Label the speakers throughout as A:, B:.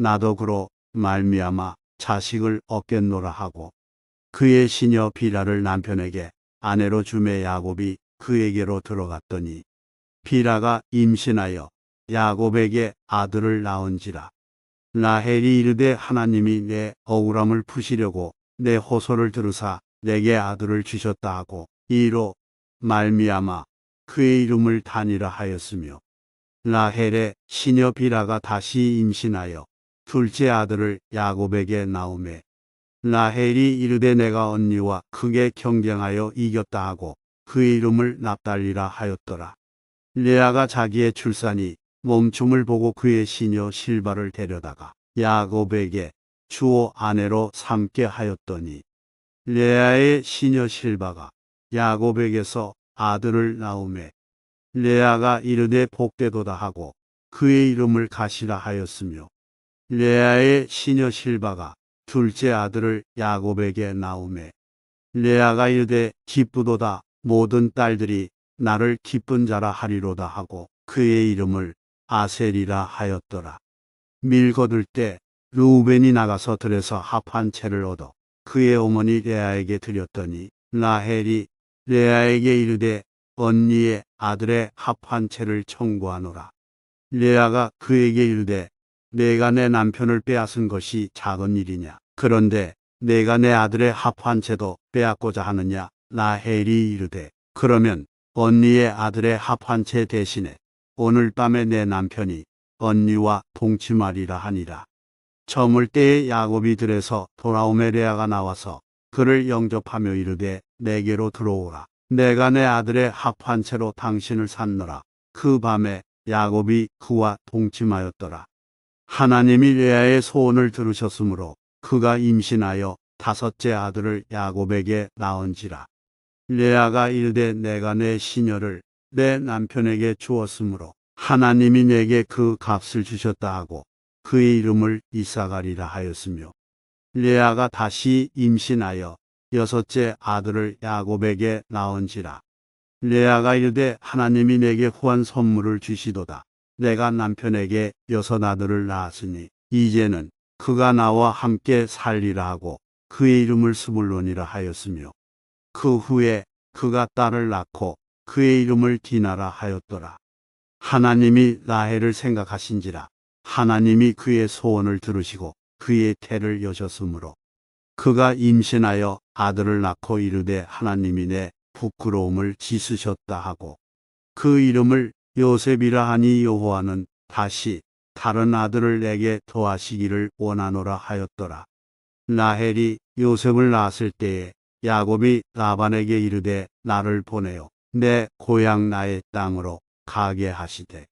A: 나도 그로 말미암아 자식을 얻겠노라 하고 그의 시녀 비라를 남편에게 아내로 주매 야곱이 그에게로 들어갔더니 비라가 임신하여 야곱에게 아들을 낳은지라. 라헬이 이르되 하나님이 내 억울함을 푸시려고 내 호소를 들으사 내게 아들을 주셨다 하고 이로 말미암아 그의 이름을 단이라 하였으며 라헬의 시녀 비라가 다시 임신하여 둘째 아들을 야곱에게 낳음에 라헬이 이르되 내가 언니와 크게 경쟁하여 이겼다 하고 그의 이름을 납달리라 하였더라. 레아가 자기의 출산이 멈춤을 보고 그의 시녀 실바를 데려다가 야곱에게 주어 아내로 삼게 하였더니 레아의 시녀 실바가 야곱에게서 아들을 낳음에 레아가 이르되 복되도다 하고 그의 이름을 가시라 하였으며 레아의 시녀 실바가 둘째 아들을 야곱에게 낳음에 레아가 이르되 기쁘도다 모든 딸들이 나를 기쁜 자라 하리로다 하고 그의 이름을 아셀이라 하였더라. 밀 거둘 때 루벤이 나가서 들에서 합한 채를 얻어 그의 어머니 레아에게 드렸더니 라헬이 레아에게 이르되 언니의 아들의 합한 채를 청구하노라. 레아가 그에게 이르되 내가 내 남편을 빼앗은 것이 작은 일이냐. 그런데 내가 내 아들의 합한 채도 빼앗고자 하느냐. 라헬이 이르되 그러면 언니의 아들의 합한 채 대신에 오늘 밤에 내 남편이 언니와 동침하리라 하니라. 저물 때에 야곱이 들에서 돌아오매 레아가 나와서 그를 영접하며 이르되 내게로 들어오라. 내가 내 아들의 합한 채로 당신을 샀노라. 그 밤에 야곱이 그와 동침하였더라. 하나님이 레아의 소원을 들으셨으므로 그가 임신하여 다섯째 아들을 야곱에게 낳은지라. 레아가 이르되 내가 내 시녀를 내 남편에게 주었으므로 하나님이 내게 그 값을 주셨다 하고 그의 이름을 이사가리라 하였으며 레아가 다시 임신하여 여섯째 아들을 야곱에게 낳은지라. 레아가 이르되 하나님이 내게 후한 선물을 주시도다. 내가 남편에게 여섯 아들을 낳았으니 이제는 그가 나와 함께 살리라 하고 그의 이름을 스물론이라 하였으며 그 후에 그가 딸을 낳고 그의 이름을 디나라 하였더라. 하나님이 라헬을 생각하신지라 하나님이 그의 소원을 들으시고 그의 태를 여셨으므로 그가 임신하여 아들을 낳고 이르되 하나님이 내 부끄러움을 지으셨다 하고 그 이름을 요셉이라 하니 여호와는 다시 다른 아들을 내게 더하시기를 원하노라 하였더라. 라헬이 요셉을 낳았을 때에 야곱이 라반에게 이르되 나를 보내어 내 고향 나의 땅으로 가게 하시되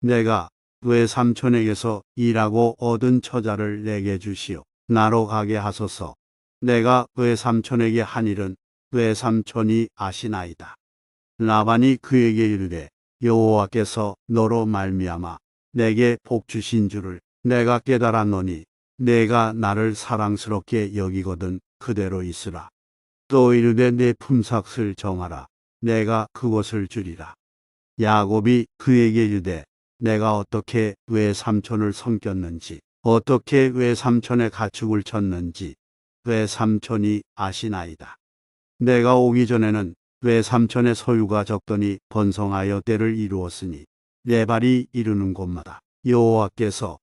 A: 내가 외삼촌에게서 일하고 얻은 처자를 내게 주시오 나로 가게 하소서 내가 외삼촌에게 한 일은 외삼촌이 아시나이다 라반이 그에게 이르되 여호와께서 너로 말미암아 내게 복 주신 줄을 내가 깨달았노니 내가 나를 사랑스럽게 여기거든 그대로 있으라. 또 이르되 내 품삯을 정하라. 내가 그것을 주리라. 야곱이 그에게 이르되 내가 어떻게 외삼촌을 섬겼는지 어떻게 외삼촌의 가축을 쳤는지 외삼촌이 아시나이다. 내가 오기 전에는 외삼촌의 소유가 적더니 번성하여 때를 이루었으니 내 발이 이르는 곳마다 여호와께서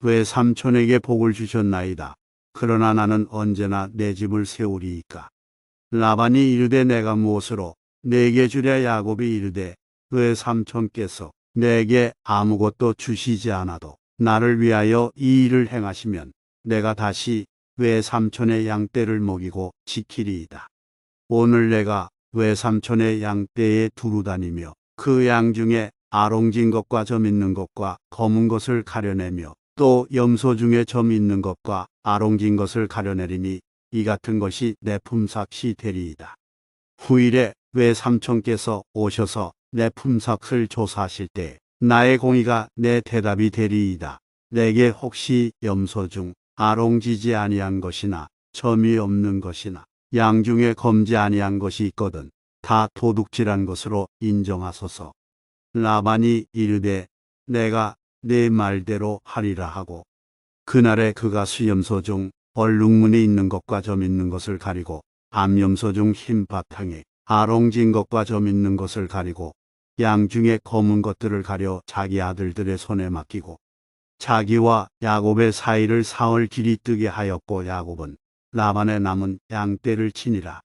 A: 외삼촌에게 복을 주셨나이다. 그러나 나는 언제나 내 집을 세우리이까. 라반이 이르되 내가 무엇으로 내게 주랴 야곱이 이르되 외삼촌께서 내게 아무것도 주시지 않아도 나를 위하여 이 일을 행하시면 내가 다시 외삼촌의 양떼를 먹이고 지키리이다. 오늘 내가 외삼촌의 양떼에 두루 다니며 그 양 중에 아롱진 것과 점 있는 것과 검은 것을 가려내며 또 염소 중에 점 있는 것과 아롱진 것을 가려내리니 이 같은 것이 내 품삯이 되리이다. 후일에 외삼촌께서 오셔서 내 품삯을 조사하실 때 나의 공의가 내 대답이 되리이다. 내게 혹시 염소 중 아롱지지 아니한 것이나 점이 없는 것이나 양 중에 검지 아니한 것이 있거든 다 도둑질한 것으로 인정하소서. 라반이 이르되 내가 내 말대로 하리라 하고 그날에 그가 수염소 중 얼룩무늬 있는 것과 점 있는 것을 가리고 암염소 중 흰 바탕에 아롱진 것과 점 있는 것을 가리고 양 중에 검은 것들을 가려 자기 아들들의 손에 맡기고 자기와 야곱의 사이를 사흘 길이 뜨게 하였고 야곱은 라반의 남은 양떼를 치니라.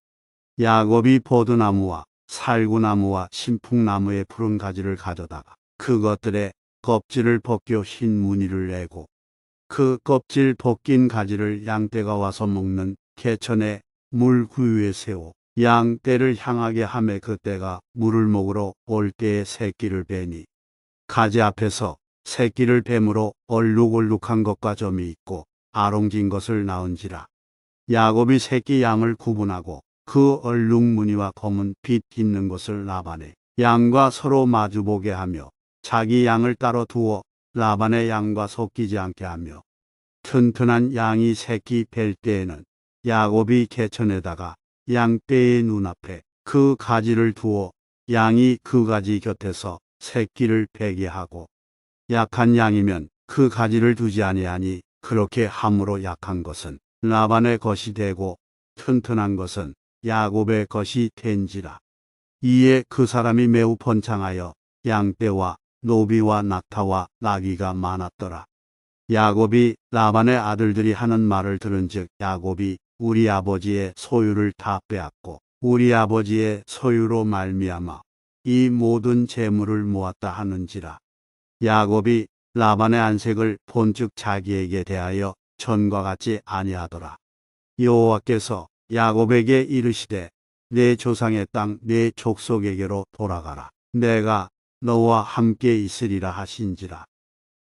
A: 야곱이 보드나무와 살구나무와 신풍나무의 푸른 가지를 가져다가 그것들의 껍질을 벗겨 흰 무늬를 내고 그 껍질 벗긴 가지를 양떼가 와서 먹는 개천의 물 구유에 세워 양떼를 향하게 함에 그때가 물을 먹으러 올 때에 새끼를 베니 가지 앞에서 새끼를 뱀으로 얼룩얼룩한 것과 점이 있고 아롱진 것을 낳은지라 야곱이 새끼 양을 구분하고 그 얼룩 무늬와 검은 빛 있는 것을 라반에 양과 서로 마주보게 하며 자기 양을 따로 두어 라반의 양과 섞이지 않게 하며 튼튼한 양이 새끼 뵐 때에는 야곱이 개천에다가 양떼의 눈앞에 그 가지를 두어 양이 그 가지 곁에서 새끼를 베게 하고 약한 양이면 그 가지를 두지 아니하니 그렇게 함으로 약한 것은 라반의 것이 되고 튼튼한 것은 야곱의 것이 된지라. 이에 그 사람이 매우 번창하여 양떼와 노비와 낙타와 나귀가 많았더라. 야곱이 라반의 아들들이 하는 말을 들은즉 야곱이 우리 아버지의 소유를 다 빼앗고 우리 아버지의 소유로 말미암아 이 모든 재물을 모았다 하는지라. 야곱이 라반의 안색을 본즉 자기에게 대하여 전과 같지 아니하더라. 여호와께서 야곱에게 이르시되 내 조상의 땅 내 족속에게로 돌아가라. 내가 너와 함께 있으리라 하신지라.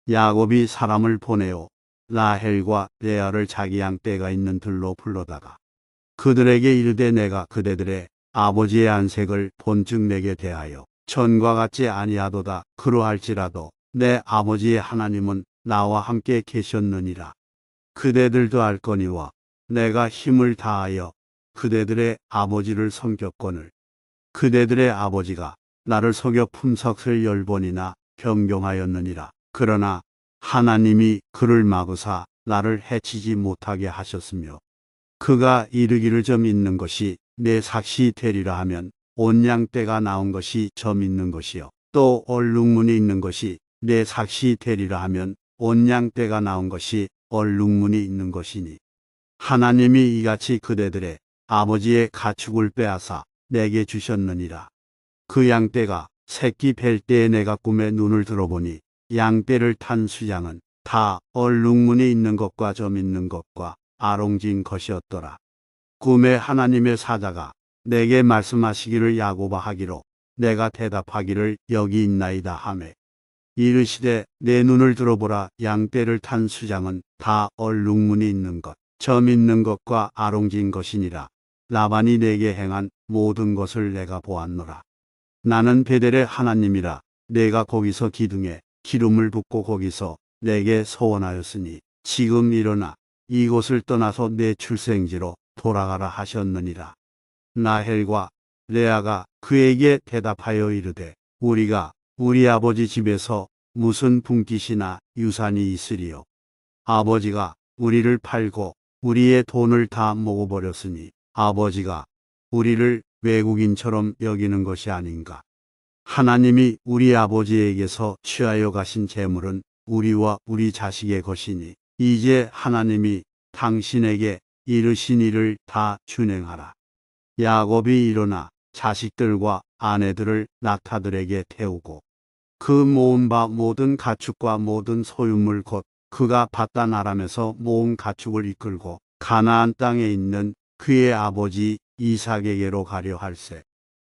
A: 야곱이 사람을 보내어 라헬과 레아를 자기 양 떼가 있는 들로 불러다가 그들에게 이르되 내가 그대들의 아버지의 안색을 본즉 내게 대하여 전과 같지 아니하도다 그러할지라도 내 아버지의 하나님은 나와 함께 계셨느니라 그대들도 알거니와 내가 힘을 다하여 그대들의 아버지를 섬겼거늘. 그대들의 아버지가 나를 속여 품삯을 열 번이나 변경하였느니라. 그러나 하나님이 그를 막으사 나를 해치지 못하게 하셨으며 그가 이르기를 점 있는 것이 내 삭시 되리라 하면 온양떼가 나온 것이 점 있는 것이요. 또 얼룩무늬 있는 것이 내 삭시 되리라 하면 온양떼가 나온 것이 얼룩무늬 있는 것이니 하나님이 이같이 그대들의 아버지의 가축을 빼앗아 내게 주셨느니라 그 양떼가 새끼 뵐 때에 내가 꿈에 눈을 들어보니 양떼를 탄 수양은 다 얼룩무늬 있는 것과 점 있는 것과 아롱진 것이었더라. 꿈에 하나님의 사자가 내게 말씀하시기를 야고바 하기로 내가 대답하기를 여기 있나이다 하매 이르시되 내 눈을 들어보라 양떼를 탄 수장은 다 얼룩무늬 있는 것, 점 있는 것과 아롱진 것이니라. 라반이 내게 행한 모든 것을 내가 보았노라. 나는 베델의 하나님이라 내가 거기서 기둥에 기름을 붓고 거기서 내게 소원하였으니 지금 일어나 이곳을 떠나서 내 출생지로 돌아가라 하셨느니라. 나헬과 레아가 그에게 대답하여 이르되 우리가 우리 아버지 집에서 무슨 분깃이나 유산이 있으리요. 아버지가 우리를 팔고 우리의 돈을 다 먹어버렸으니 아버지가 우리를 외국인처럼 여기는 것이 아닌가. 하나님이 우리 아버지에게서 취하여 가신 재물은 우리와 우리 자식의 것이니 이제 하나님이 당신에게 이르신 일을 다 준행하라. 야곱이 일어나 자식들과 아내들을 낙타들에게 태우고 그 모은 바 모든 가축과 모든 소유물 곧 그가 바단 아람에서 모은 가축을 이끌고 가나안 땅에 있는 그의 아버지 이삭에게로 가려 할세.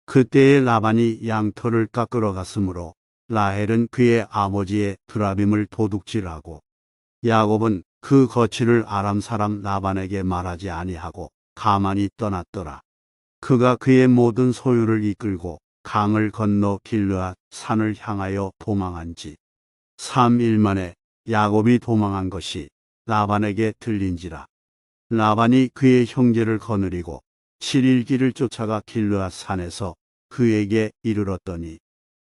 A: 그때에 라반이 양털을 깎으러 갔으므로 라헬은 그의 아버지의 드라빔을 도둑질하고 야곱은 그 거취를 아람 사람 라반에게 말하지 아니하고 가만히 떠났더라. 그가 그의 모든 소유를 이끌고 강을 건너 길르앗 산을 향하여 도망한 지 3일 만에 야곱이 도망한 것이 라반에게 들린지라. 라반이 그의 형제를 거느리고 7일 길을 쫓아가 길르앗 산에서 그에게 이르렀더니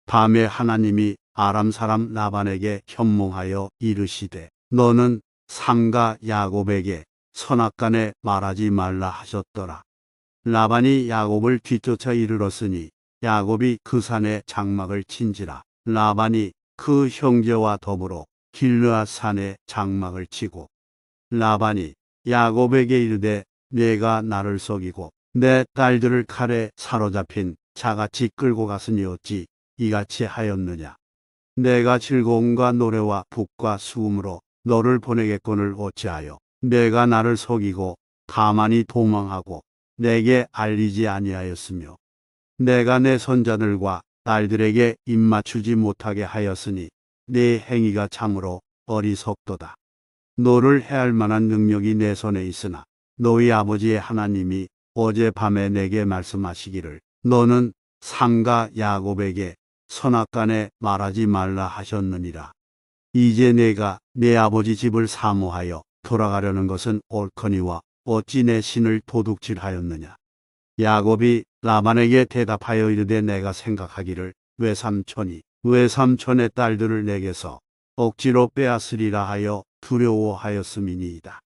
A: 밤에 하나님이 아람 사람 라반에게 현몽하여 이르시되 너는 삼가 야곱에게 선악간에 말하지 말라 하셨더라. 라반이 야곱을 뒤쫓아 이르렀으니 야곱이 그 산에 장막을 친지라. 라반이 그 형제와 더불어 길르앗 산에 장막을 치고 라반이 야곱에게 이르되 내가 나를 속이고 내 딸들을 칼에 사로잡힌 자같이 끌고 갔으니 어찌 이같이 하였느냐. 내가 즐거움과 노래와 북과 수음으로 너를 보내겠거늘 어찌하여 내가 나를 속이고 가만히 도망하고 내게 알리지 아니하였으며 내가 내 손자들과 딸들에게 입맞추지 못하게 하였으니 내 행위가 참으로 어리석도다. 너를 해할 만한 능력이 내 손에 있으나 너희 아버지의 하나님이 어젯밤에 내게 말씀하시기를 너는 삼가 야곱에게 선악간에 말하지 말라 하셨느니라. 이제 내가 내 아버지 집을 사모하여 돌아가려는 것은 옳거니와 어찌 내 신을 도둑질하였느냐. 야곱이 라반에게 대답하여 이르되 내가 생각하기를 외삼촌이 외삼촌의 딸들을 내게서 억지로 빼앗으리라 하여 두려워하였음이니이다.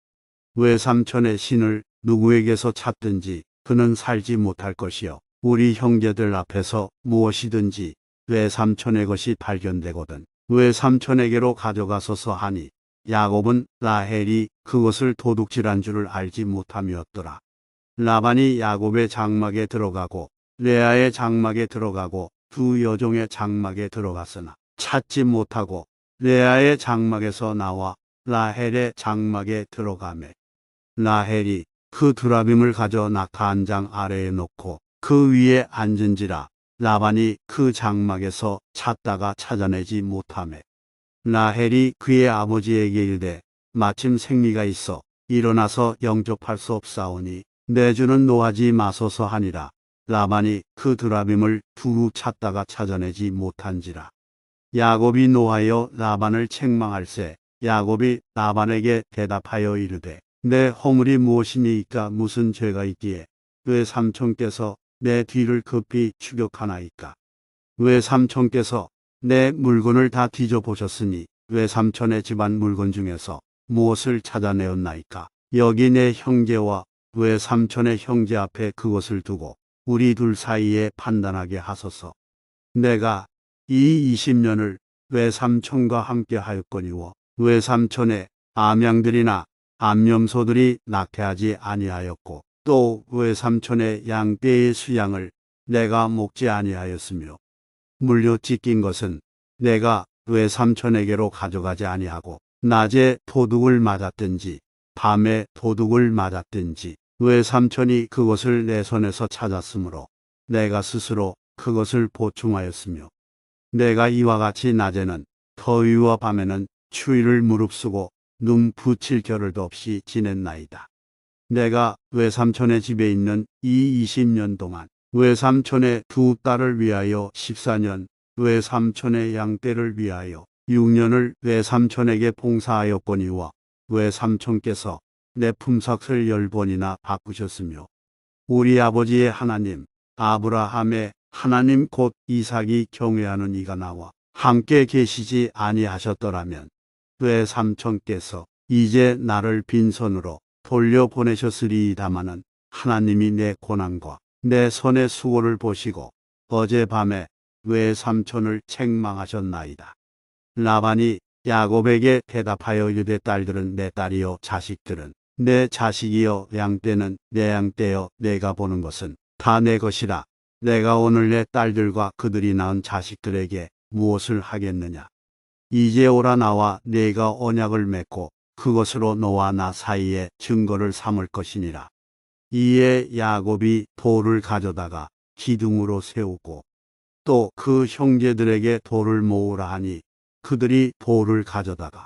A: 외삼촌의 신을 누구에게서 찾든지 그는 살지 못할 것이요 우리 형제들 앞에서 무엇이든지 외삼촌의 것이 발견되거든 외삼촌에게로 가져가소서 하니 야곱은 라헬이 그것을 도둑질한 줄을 알지 못함이었더라. 라반이 야곱의 장막에 들어가고 레아의 장막에 들어가고 두 여종의 장막에 들어갔으나 찾지 못하고 레아의 장막에서 나와 라헬의 장막에 들어가매 라헬이 그 두라빔을 가져 낙타 한장 아래에 놓고 그 위에 앉은지라 라반이 그 장막에서 찾다가 찾아내지 못하매 라헬이 그의 아버지에게 이르되 마침 생리가 있어 일어나서 영접할 수 없사오니 내주는 노하지 마소서 하니라. 라반이 그 드라빔을 두루 찾다가 찾아내지 못한지라. 야곱이 노하여 라반을 책망할세. 야곱이 라반에게 대답하여 이르되 내 허물이 무엇이니이까 무슨 죄가 있기에? 왜 삼촌께서 내 뒤를 급히 추격하나이까? 왜 삼촌께서 내 물건을 다 뒤져보셨으니? 왜 삼촌의 집안 물건 중에서 무엇을 찾아내었나이까? 여기 내 형제와 왜 삼촌의 형제 앞에 그것을 두고 우리 둘 사이에 판단하게 하소서. 내가 이 20년을 외삼촌과 함께 하였거니와 외삼촌의 암양들이나 암염소들이 낙태하지 아니하였고 또 외삼촌의 양떼의 수양을 내가 먹지 아니하였으며 물려 찢긴 것은 내가 외삼촌에게로 가져가지 아니하고 낮에 도둑을 맞았든지 밤에 도둑을 맞았든지 외삼촌이 그것을 내 손에서 찾았으므로 내가 스스로 그것을 보충하였으며 내가 이와 같이 낮에는 더위와 밤에는 추위를 무릅쓰고 눈 붙일 겨를도 없이 지냈나이다. 내가 외삼촌의 집에 있는 이 20년 동안 외삼촌의 두 딸을 위하여 14년, 외삼촌의 양떼를 위하여 6년을 외삼촌에게 봉사하였거니와 외삼촌께서 내 품삯을 열 번이나 바꾸셨으며 우리 아버지의 하나님 아브라함의 하나님 곧 이삭이 경외하는 이가 나와 함께 계시지 아니하셨더라면 외삼촌께서 이제 나를 빈손으로 돌려보내셨으리이다마는 하나님이 내 고난과 내 손의 수고를 보시고 어젯밤에 외삼촌을 책망하셨나이다. 라반이 야곱에게 대답하여 이르되 딸들은 내 딸이요 자식들은 내 자식이요 양떼는 내 양떼요 내가 보는 것은 다 내 것이라. 내가 오늘 내 딸들과 그들이 낳은 자식들에게 무엇을 하겠느냐? 이제 오라 나와 내가 언약을 맺고 그것으로 너와 나 사이에 증거를 삼을 것이니라. 이에 야곱이 돌을 가져다가 기둥으로 세우고 또 그 형제들에게 돌을 모으라 하니 그들이 돌을 가져다가